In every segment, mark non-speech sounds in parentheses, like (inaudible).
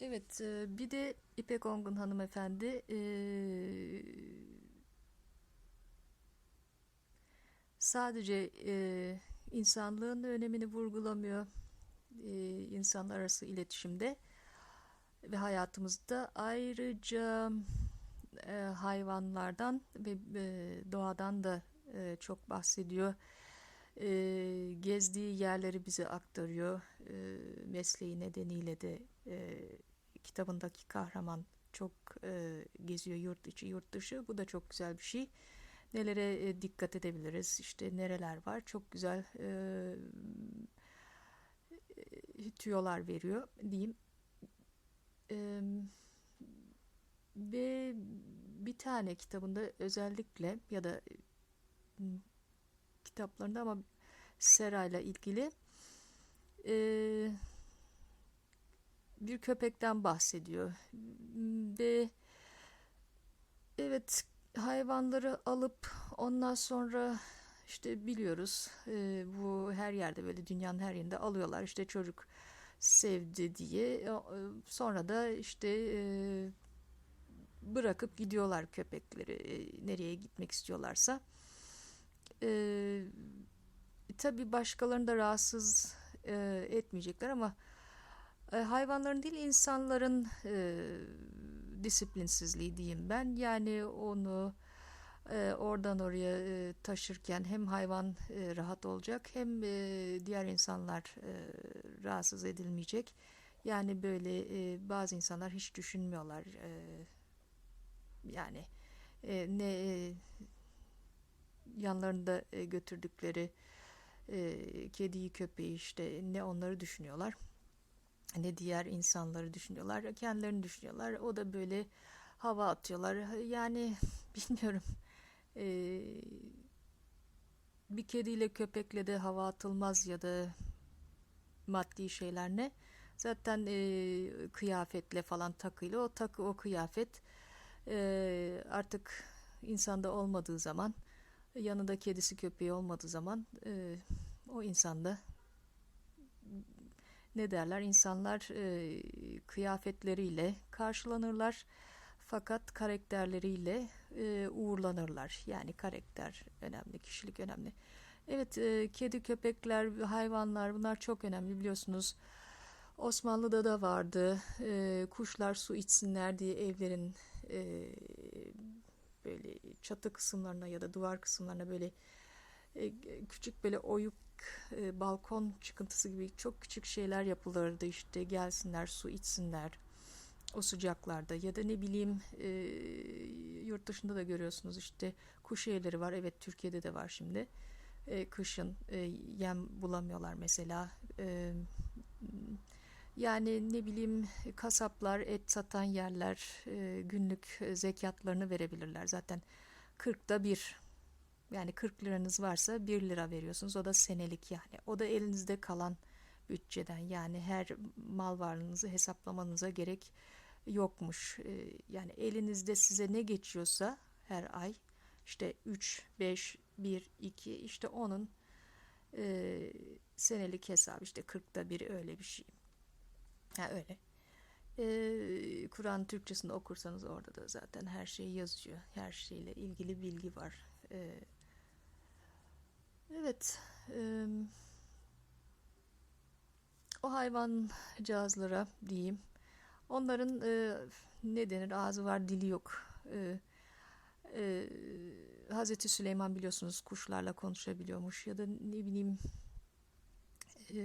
Evet, e, bir de İpek Ongun hanımefendi e, sadece e, insanlığın önemini vurgulamıyor insanlar arası iletişimde ve hayatımızda ayrıca hayvanlardan ve doğadan da çok bahsediyor. E, gezdiği yerleri bize aktarıyor. E, mesleği nedeniyle de e, kitabındaki kahraman çok e, geziyor yurt içi yurt dışı. Bu da çok güzel bir şey. Nelere e, dikkat edebiliriz? İşte nereler var? Çok güzel e, tüyolar veriyor diyeyim. E, ve bir tane kitabında özellikle ya da kitaplarında ama serayla ilgili. E, bir köpekten bahsediyor. Ve evet hayvanları alıp ondan sonra işte biliyoruz e, bu her yerde böyle dünyanın her yerinde alıyorlar. İşte çocuk sevdi diye. E, sonra da işte e, bırakıp gidiyorlar köpekleri e, nereye gitmek istiyorlarsa e, tabii başkalarını da rahatsız e, etmeyecekler ama e, hayvanların değil insanların e, disiplinsizliği diyeyim ben. Yani onu e, oradan oraya e, taşırken hem hayvan e, rahat olacak hem e, diğer insanlar e, rahatsız edilmeyecek. Yani böyle e, bazı insanlar hiç düşünmüyorlar. E, yani e, ne e, yanlarında e, götürdükleri e, kediyi köpeği işte ne onları düşünüyorlar ne diğer insanları düşünüyorlar kendilerini düşünüyorlar. O da böyle hava atıyorlar. Yani (laughs) bilmiyorum e, bir kediyle köpekle de hava atılmaz ya da maddi şeyler ne? Zaten e, kıyafetle falan takıyla o takı o kıyafet e, artık insanda olmadığı zaman yanında kedisi köpeği olmadığı zaman e, o insanda ne derler insanlar e, kıyafetleriyle karşılanırlar. Fakat karakterleriyle e, uğurlanırlar. Yani karakter önemli kişilik önemli. Evet e, kedi köpekler hayvanlar bunlar çok önemli biliyorsunuz. Osmanlı'da da vardı. E, kuşlar su içsinler diye evlerin e, böyle çatı kısımlarına ya da duvar kısımlarına böyle e, küçük böyle oyuk e, balkon çıkıntısı gibi çok küçük şeyler yapılırdı. İşte gelsinler su içsinler o sıcaklarda. Ya da ne bileyim e, yurt dışında da görüyorsunuz işte kuş evleri var. Evet Türkiye'de de var şimdi. E, kışın e, yem bulamıyorlar mesela. E, yani ne bileyim kasaplar et satan yerler e, günlük zekatlarını verebilirler zaten 40'da bir yani 40 liranız varsa 1 lira veriyorsunuz. O da senelik yani. O da elinizde kalan bütçeden. Yani her mal varlığınızı hesaplamanıza gerek yokmuş. Ee, yani elinizde size ne geçiyorsa her ay işte 3, 5, 1, 2 işte onun e, senelik hesabı işte 40'da bir öyle bir şey. Ha öyle. Ee, Kur'an Türkçesini okursanız orada da zaten her şey yazıyor. Her şeyle ilgili bilgi var. Ee, Evet. E, o hayvancağızlara diyeyim. Onların e, ne denir ağzı var dili yok. E, e, Hazreti Süleyman biliyorsunuz kuşlarla konuşabiliyormuş ya da ne bileyim e,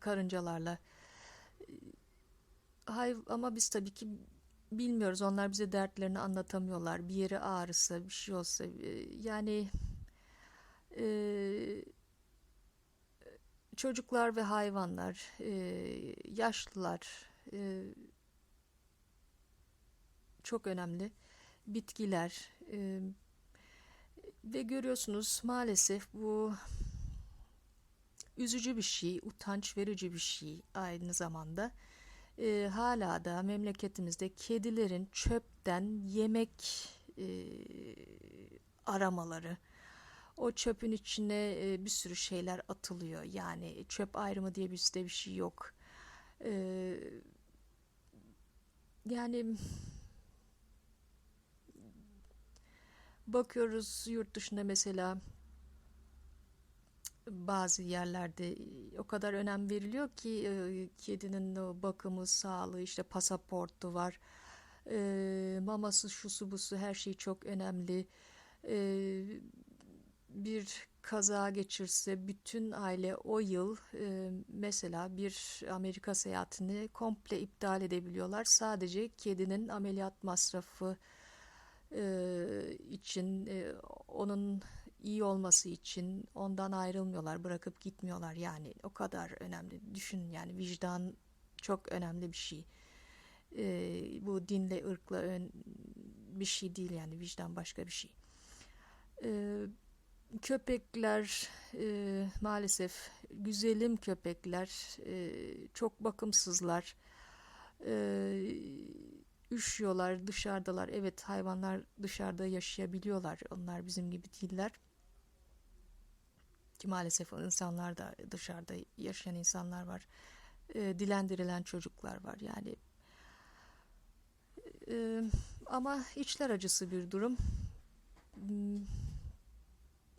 karıncalarla. Hay, ama biz tabii ki bilmiyoruz. Onlar bize dertlerini anlatamıyorlar. Bir yeri ağrısa, bir şey olsa. E, yani e, çocuklar ve hayvanlar, e, yaşlılar e, çok önemli. Bitkiler e, ve görüyorsunuz maalesef bu üzücü bir şey, utanç verici bir şey aynı zamanda. E, hala da memleketimizde kedilerin çöpten yemek e, aramaları, o çöpün içine e, bir sürü şeyler atılıyor. Yani çöp ayrımı diye bizde bir şey yok. E, yani bakıyoruz yurt dışında mesela bazı yerlerde o kadar önem veriliyor ki e, kedinin bakımı, sağlığı, işte pasaportu var, e, maması, şusu busu her şey çok önemli. E, bir kaza geçirse bütün aile o yıl e, mesela bir Amerika seyahatini komple iptal edebiliyorlar. Sadece kedinin ameliyat masrafı e, için e, onun iyi olması için ondan ayrılmıyorlar, bırakıp gitmiyorlar. Yani o kadar önemli. Düşün yani vicdan çok önemli bir şey. E, bu dinle, ırkla ön, bir şey değil yani vicdan başka bir şey. E, köpekler e, maalesef güzelim köpekler e, çok bakımsızlar. E, üşüyorlar, dışarıdalar. Evet hayvanlar dışarıda yaşayabiliyorlar. Onlar bizim gibi değiller. Ki maalesef insanlar da dışarıda yaşayan insanlar var. E, dilendirilen çocuklar var. Yani e, ama içler acısı bir durum.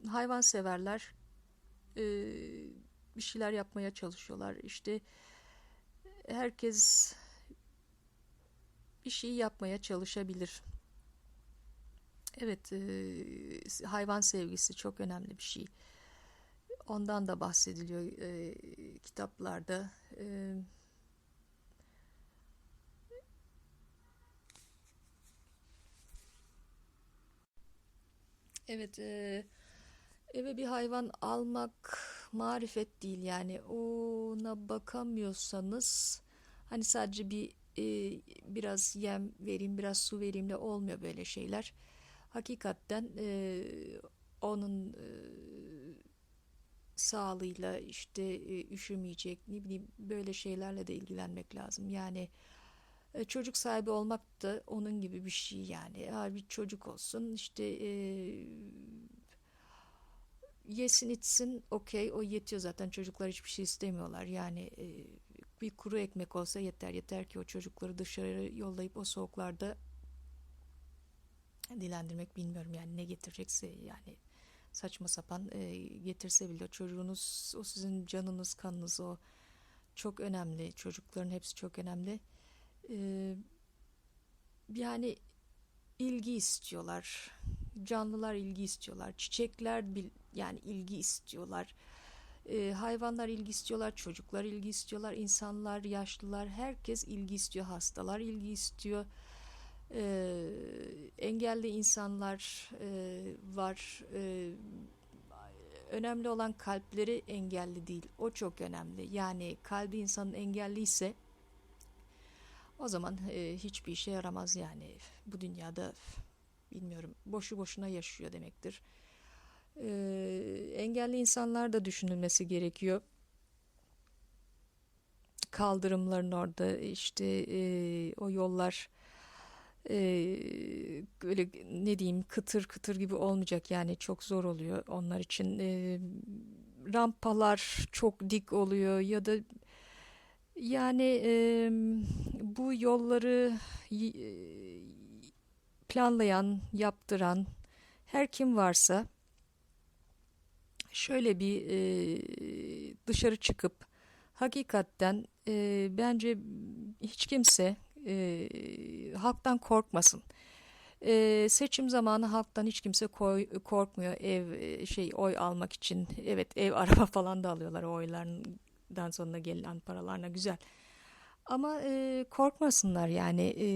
Hayvan severler e, bir şeyler yapmaya çalışıyorlar. İşte herkes bir şey yapmaya çalışabilir. Evet, e, hayvan sevgisi çok önemli bir şey. Ondan da bahsediliyor e, kitaplarda. E, evet, e, eve bir hayvan almak marifet değil yani ona bakamıyorsanız hani sadece bir e, biraz yem vereyim, biraz su vereyim de olmuyor böyle şeyler. Hakikaten e, onun e, sağlığıyla işte e, üşümeyecek ne bileyim böyle şeylerle de ilgilenmek lazım. Yani e, çocuk sahibi olmak da onun gibi bir şey yani. Ya bir çocuk olsun işte e, yesin içsin okey o yetiyor zaten çocuklar hiçbir şey istemiyorlar yani e, bir kuru ekmek olsa yeter yeter ki o çocukları dışarı yollayıp o soğuklarda dilendirmek bilmiyorum yani ne getirecekse yani saçma sapan e, getirse bile çocuğunuz o sizin canınız kanınız o çok önemli çocukların hepsi çok önemli e, yani ilgi istiyorlar canlılar ilgi istiyorlar çiçekler bil, yani ilgi istiyorlar e, hayvanlar ilgi istiyorlar, çocuklar ilgi istiyorlar, insanlar, yaşlılar, herkes ilgi istiyor, hastalar ilgi istiyor. E, engelli insanlar e, var. E, önemli olan kalpleri engelli değil. O çok önemli. Yani kalbi insanın engelliyse o zaman e, hiçbir işe yaramaz yani. Bu dünyada bilmiyorum boşu boşuna yaşıyor demektir e, engelli insanlar da düşünülmesi gerekiyor. Kaldırımların orada işte e, o yollar e, böyle ne diyeyim kıtır kıtır gibi olmayacak yani çok zor oluyor onlar için. E, rampalar çok dik oluyor ya da yani e, bu yolları planlayan, yaptıran her kim varsa şöyle bir e, dışarı çıkıp hakikaten e, bence hiç kimse e, halktan korkmasın. E, seçim zamanı halktan hiç kimse koy, korkmuyor ev şey oy almak için. Evet ev (laughs) araba falan da alıyorlar oylardan sonra gelen paralarına güzel. Ama e, korkmasınlar yani e,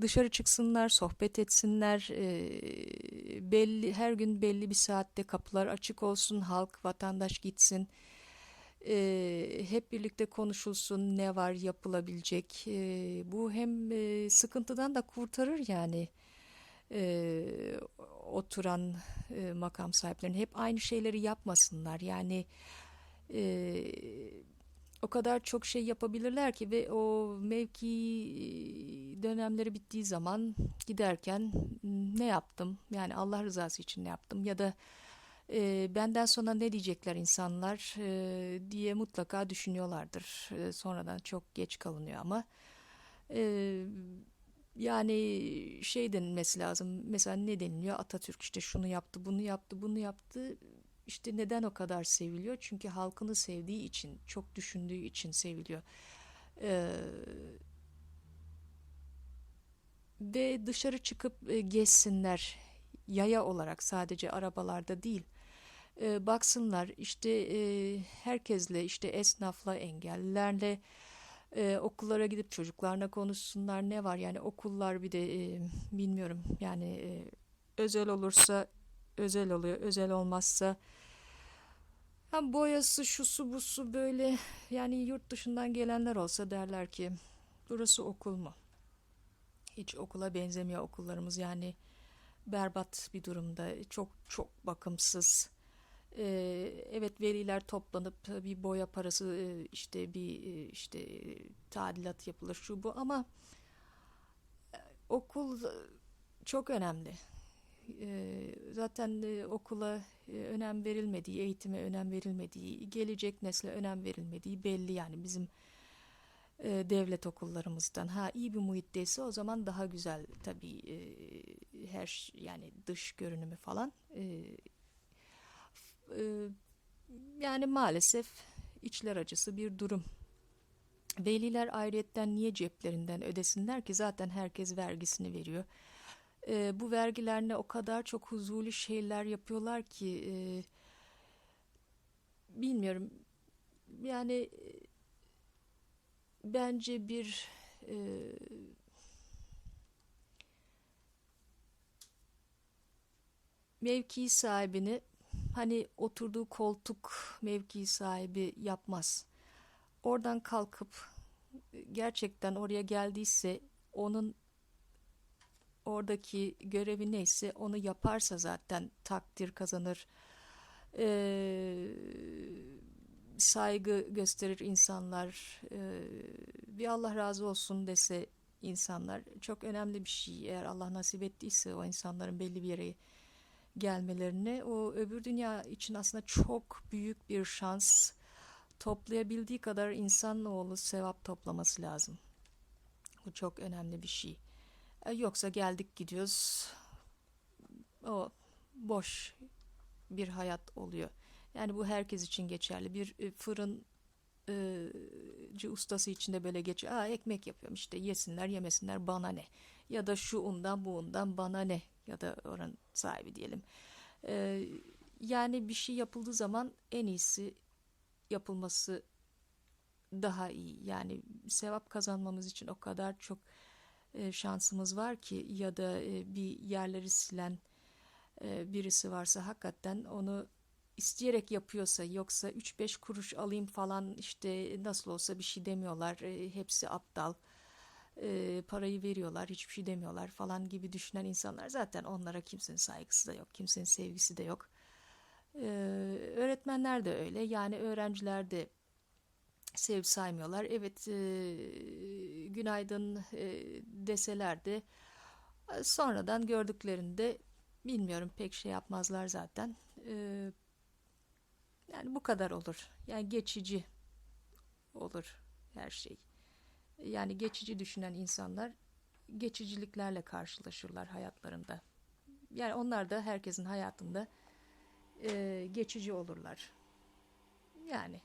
dışarı çıksınlar, sohbet etsinler. E, belli her gün belli bir saatte kapılar açık olsun, halk, vatandaş gitsin. E, hep birlikte konuşulsun ne var yapılabilecek. E, bu hem e, sıkıntıdan da kurtarır yani e, oturan e, makam sahiplerini. Hep aynı şeyleri yapmasınlar yani. E, o kadar çok şey yapabilirler ki ve o mevki dönemleri bittiği zaman giderken ne yaptım yani Allah rızası için ne yaptım ya da e, benden sonra ne diyecekler insanlar e, diye mutlaka düşünüyorlardır e, sonradan çok geç kalınıyor ama e, Yani şey denilmesi lazım. Mesela ne deniliyor? Atatürk işte şunu yaptı, bunu yaptı, bunu yaptı. İşte neden o kadar seviliyor? Çünkü halkını sevdiği için, çok düşündüğü için seviliyor. Ee, ve dışarı çıkıp gezsinler. Yaya olarak sadece arabalarda değil. E, baksınlar işte e, herkesle işte esnafla, engellilerle e, okullara gidip çocuklarla konuşsunlar. Ne var yani okullar bir de e, bilmiyorum yani e, özel olursa özel oluyor, özel olmazsa hem boyası şusu busu böyle yani yurt dışından gelenler olsa derler ki burası okul mu? Hiç okula benzemiyor okullarımız yani berbat bir durumda çok çok bakımsız. Ee, evet veliler toplanıp bir boya parası e, işte bir e, işte tadilat yapılır şu bu ama e, okul çok önemli. Ee, zaten okula önem verilmediği, eğitime önem verilmediği, gelecek nesle önem verilmediği belli yani bizim devlet okullarımızdan. Ha iyi bir muhitteyse o zaman daha güzel tabii her yani dış görünümü falan. E, yani maalesef içler acısı bir durum. Veliler ayrıyetten niye ceplerinden ödesinler ki zaten herkes vergisini veriyor. E, bu vergilerle o kadar çok huzurlu şeyler yapıyorlar ki e, bilmiyorum yani e, bence bir e, mevki sahibini hani oturduğu koltuk mevki sahibi yapmaz. Oradan kalkıp gerçekten oraya geldiyse onun oradaki görevi neyse onu yaparsa zaten takdir kazanır. Ee, saygı gösterir insanlar. Ee, bir Allah razı olsun dese insanlar çok önemli bir şey. Eğer Allah nasip ettiyse o insanların belli bir yere gelmelerine o öbür dünya için aslında çok büyük bir şans toplayabildiği kadar insanoğlu sevap toplaması lazım. Bu çok önemli bir şey. E, Yoksa geldik gidiyoruz o boş bir hayat oluyor. Yani bu herkes için geçerli. Bir e, fırıncı ustası için de böyle geçiyor. Aa ekmek yapıyorum işte yesinler yemesinler bana ne. Ya da şu undan bu undan bana ne. Ya da oranın sahibi diyelim. Ee, yani bir şey yapıldığı zaman en iyisi yapılması daha iyi. Yani sevap kazanmamız için o kadar çok e, şansımız var ki ya da e, bir yerleri silen e, birisi varsa hakikaten onu isteyerek yapıyorsa yoksa 3-5 kuruş alayım falan işte nasıl olsa bir şey demiyorlar. E, hepsi aptal. E, parayı veriyorlar hiçbir şey demiyorlar falan gibi düşünen insanlar zaten onlara kimsenin saygısı da yok. Kimsenin sevgisi de yok. E, öğretmenler de öyle. Yani öğrenciler de sevip saymıyorlar. Evet e, günaydın e, deseler de e, sonradan gördüklerinde bilmiyorum pek şey yapmazlar zaten. E, yani bu kadar olur. Yani geçici olur her şey. Yani geçici düşünen insanlar geçiciliklerle karşılaşırlar hayatlarında. Yani onlar da herkesin hayatında e, geçici olurlar. Yani